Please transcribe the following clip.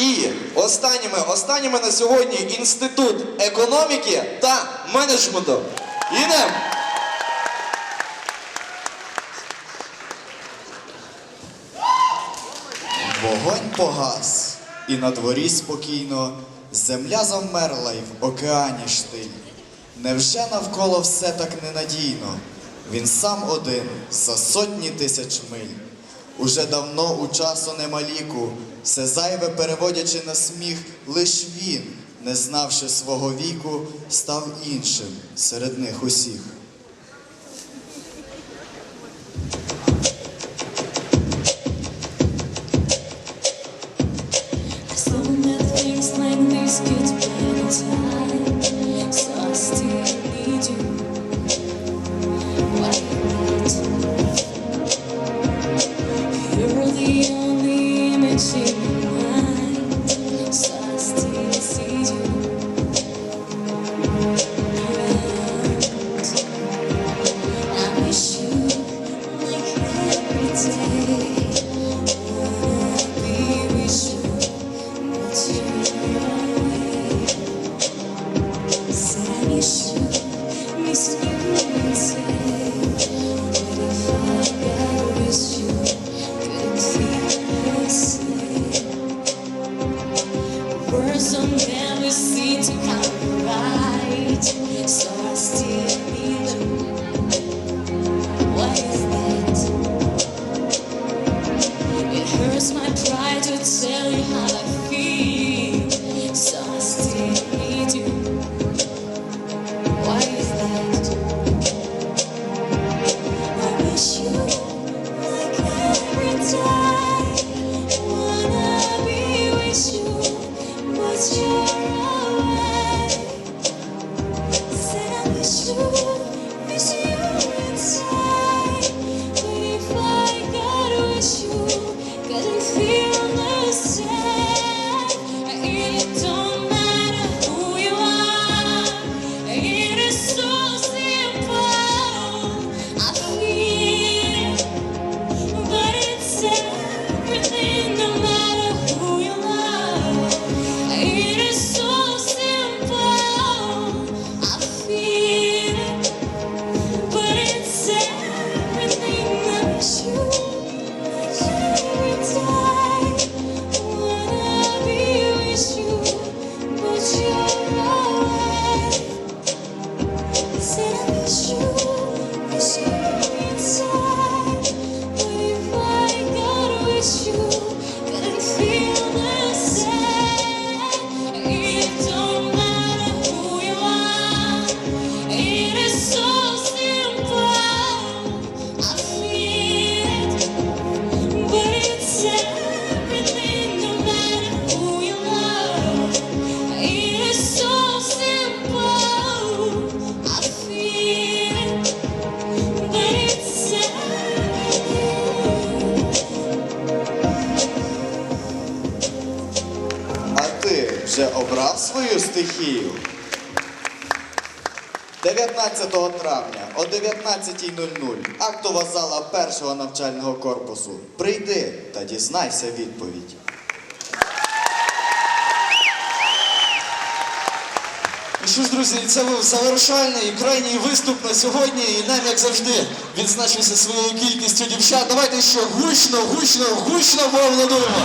І останніми, останніми на сьогодні інститут економіки та менеджменту. Ідемо! Вогонь погас, і на дворі спокійно земля завмерла й в океані штиль. Невже навколо все так ненадійно? Він сам один за сотні тисяч миль. Уже давно у часу нема ліку, все зайве переводячи на сміх, лиш він, не знавши свого віку, став іншим серед них усіх. So Don't never seem to come right, so I still need that? It hurts my pride to tell you how вже обрав свою стихію? 19 травня о 19.00 актова зала першого навчального корпусу. Прийди та дізнайся відповідь. Ну що ж, друзі, це був завершальний і крайній виступ на сьогодні. І нам, як завжди, відзначився своєю кількістю дівчат. Давайте ще гучно, гучно, гучно поаплодуємо.